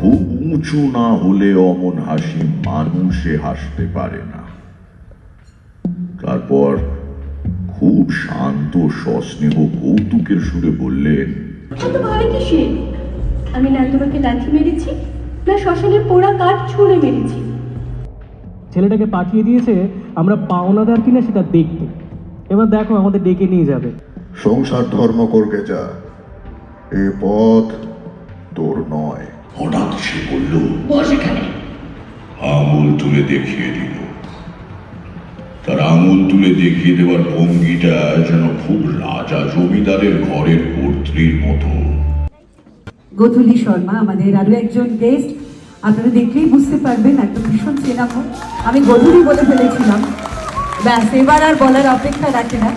কিছু না হলে অমন হাসি মানুষে হাসতে পারে না। তারপর খুব শান্ত সস্নেহ কৌতুকের সুরে বললেন এত ভয় কিসে আমি না তোমাকে লাথি মেরেছি না শ্মশানের পোড়া কাঠ ছুঁড়ে মেরেছি। ছেলেটাকে পাঠিয়ে দিয়েছে আমরা পাওনাদার কিনা সেটা দেখতে। এবার দেখো আমাদের ডেকে নিয়ে যাবে। সংসার ধর্ম করকে যা এ পথ তোর নয়। হঠাৎ সে বলল বস এখানে। আঙুল তুলে দেখিয়ে দিল। তার আঙুল তুলে দেখিয়ে দেওয়ার ভঙ্গিটা যেন খুব রাজা জমিদারের ঘরের কর্ত্রীর মতো। গধুলি শর্মা আমাদের আরও একজন গেস্ট আপনারা দেখলেই বুঝতে পারবেন একদম ভীষণ চেনা। আমি গধুলি বলে ফেলেছিলাম। ব্যাস এবার আর বলার অপেক্ষা রাখে না।